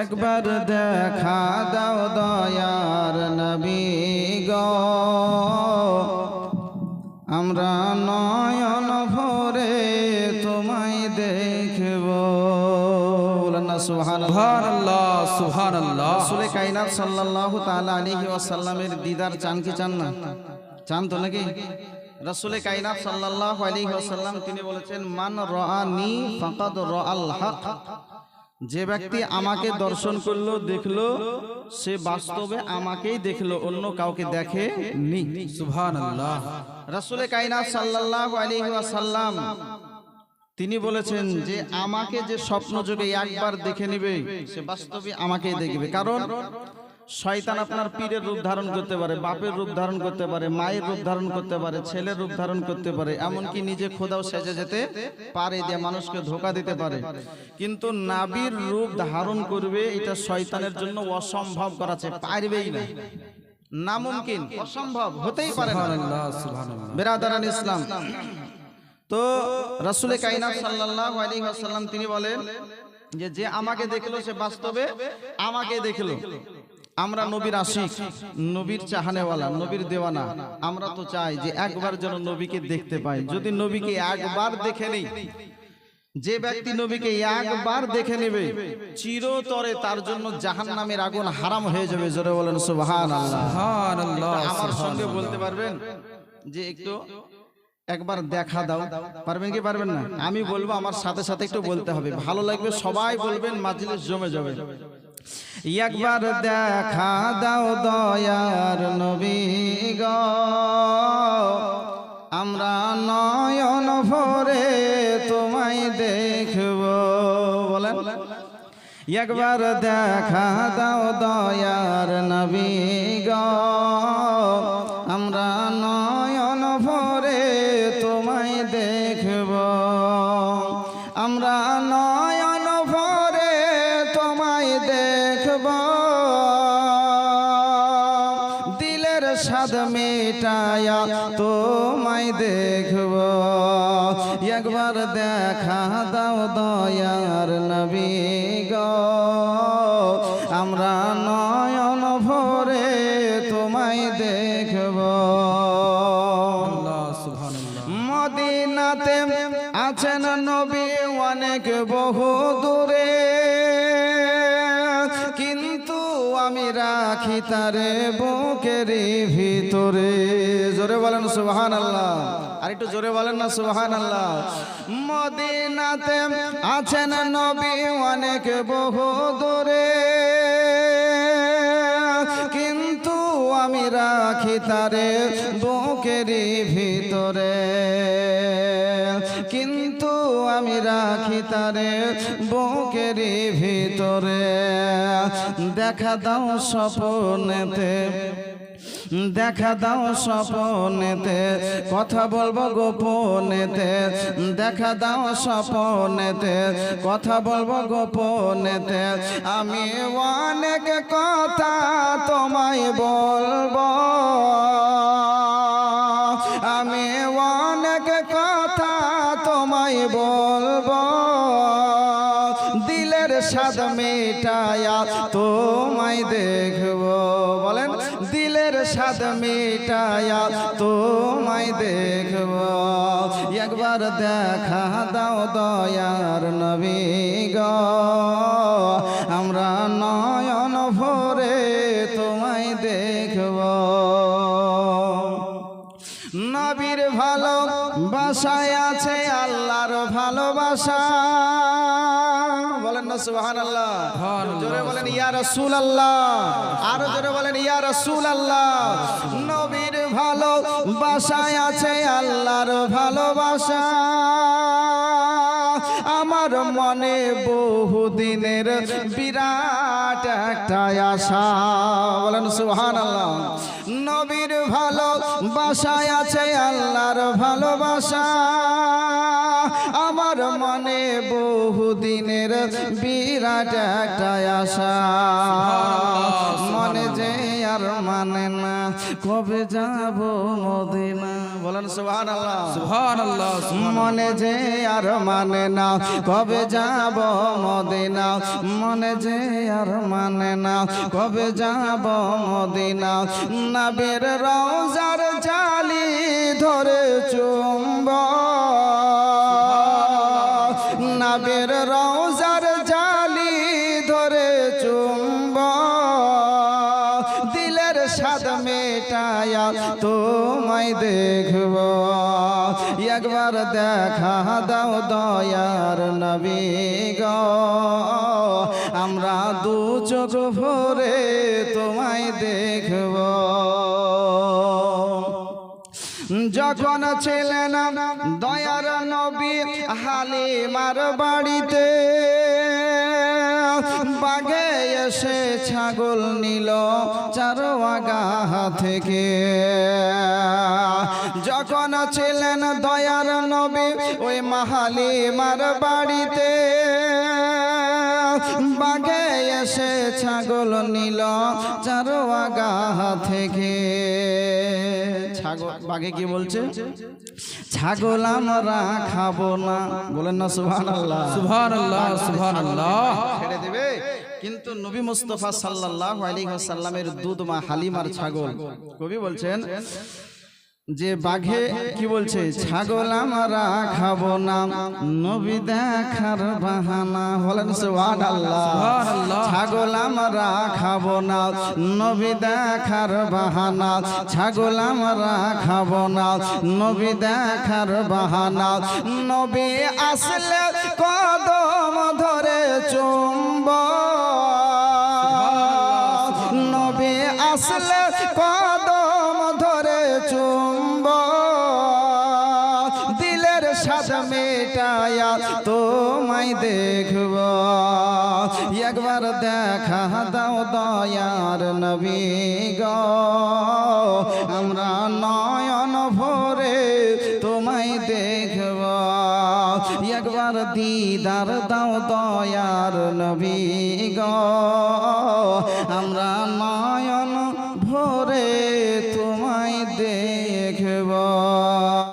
একবার দেখা দাও দয়ার নবী গো। আমরা নয়ন ভরে তোমায় দেখব। দিদার চান কি চান না? চান তো নাকি? রাসূলে তিনি বলেছেন মান রাআনি ফাকাদ রাআল হক। যে ব্যক্তি আমাকে দর্শন করল দেখল সে বাস্তবে আমাকেই দেখল অন্য কাউকে দেখে নি। সুবহানাল্লাহ। রাসূলে কায়নাত সাল্লাল্লাহু আলাইহি ওয়াসাল্লাম তিনি বলেছেন যে আমাকে যে স্বপ্ন যোগে একবার দেখে নিবে সে বাস্তবে আমাকেই দেখবে। কারণ শয়তান আপনার পীরের রূপ ধারণ করতে পারে বাপের রূপ ধারণ করতে পারে মায়ের রূপ ধারণ করতে পারে ছেলের রূপ ধারণ করতে পারে এমনকি নিজে খোদাও সেজে যেতে পারে দিয়ে মানুষকে ধোকা দিতে পারে। কিন্তু নাবির রূপ ধারণ করবে এটা শয়তানের জন্য অসম্ভব করাছে পারবেই না। নামুমকিন অসম্ভব হতেই পারে না। বেরাদারান ইসলাম। তো রাসূলে কায়নাত সাল্লাল্লাহু আলাইহি ওয়াসাল্লাম তিনি বলেন যে যে আমাকে দেখল সে বাস্তবে আমাকে দেখল। আমরা নবীর আশিক নবীর চাহানেওয়ালা নবীর দেওয়ানা। আমরা তো চাই যে একবার যেন নবীকে দেখতে পাই। যদি নবীকে একবার দেখে নেই যে ব্যক্তি নবীকে একবার দেখে নেবে চিরতরে তার জন্য জাহান্নামের আগুন হারাম হয়ে যাবে জোরে বলেন সুবহানাল্লাহ। আমার সঙ্গে বলতে পারবেন যে একটু একবার দেখা দাও। পারবেন কি পারবেন না? আমি বলব আমার সাথে সাথে একটু বলতে হবে। ভালো লাগবে সবাই বলবেন মাজলিস জমে যাবে। একবার দেখা দাও দয়ার নবী গ। আমরা নয়ন ভরে তোমায় দেখব বলেন। একবার দেখা দাও দয়ার নবী গো। দিলের স্বাদ মেটায়া তোমায় দেখব। একবার দেখা দাও দয়ার নবী গো। আমরা নয়ন ভরে তোমায় দেখব। মদিনাতে আছেন নবী অনেক বহু আমি রাখি তারে বুকের ভিতরে। জোরে বলেন সুবহান আল্লাহ আর একটু জোরে বলেন না সুবহান আল্লাহ মদিনাতে আছেন নবী অনেক বহু দূরে। কিন্তু আমি রাখি তারে বুকের ভিতরে। আমি রাখি তারে বুকের ভিতরে। দেখা দাও স্বপনেতে, দেখা দাও স্বপনেতে, কথা বলব গোপনেতে। দেখা দাও স্বপনেতে, কথা বলব গোপনেতে। আমি অনেক কথা তোমায় বলব। স্বাদ মেটায়া তোমায় দেখব। বলেন, দিলের স্বাদ মেটায়া তোমায় দেখব। একবার দেখা দাও দয়ার নবী গো। বাসায় আছে আল্লাহর ভালোবাসা। বলেন না সুবহান আল্লাহ জোরে বলেন ইয়া রাসূল আল্লাহ আরও জোরে বলেন ইয়া রাসূল আল্লাহ নবীর ভালো বাসায় আছে আল্লাহর ভালোবাসা। আমার মনে বহুদিনের বিরাট একটা আশা। বলেন সুবহান আল্লাহ বাসায় আছে আল্লাহর ভালোবাসা। আমার মনে বহুদিনের বিরাট একটা আশা। মনে আর মানে না। কবে যাব মদিনা? বলেন সুবহানাল্লাহ। সুবহানাল্লাহ মনে যে আর মানে না। কবে যাব মদিনা? মনে যে আর মানে না। কবে যাব মদিনা? নবীর রওজার জালি ধরে চুম্ব দিলের স্বাদ মেটায়া তোমায় দেখব। একবার দেখা দাও দয়ার নবী গো। আমরা দু চোখ ভরে তোমায় দেখব। যখন ছিলেন দয়ার নবী হালিমার বাড়িতে এসে ছাগল নিল চারোয়াগা থেকে। যখন ছিলেন দয়ার নবী ওই মাহালিমার বাড়িতে বাঘে এসে ছাগল নিল চারোয়াগা থেকে। ছাগল বাঘে কি বলছে? ছাগল আমরা খাব না। বলেন না সুহান আল্লাহ সুবহানাল্লাহ সুবহানাল্লাহ। ছেড়ে দেবে? কিন্তু নবী মুস্তফা সাল্লাল্লাহু আলাইহি ওয়াসাল্লামের দুধ মা হালিমার ছাগল। কবি বলছেন যে বাঘে কি বলছে? ছাগল আমরা খাব না নবী দেখার বাহানা। বলেন। ছাগল আমরা খাব না নবী দেখার বাহানা। ছাগল আমরা খাব না নবী দেখার বাহানা। নবী আসলে মেটায়া তোমায় দেখব। একবার দেখা দাও দয়ার নবী গো। আমরা নয়ন ভরে তোমায় দেখব। একবার দিদার দাও দয়ার নবী গো। আমরা নয়ন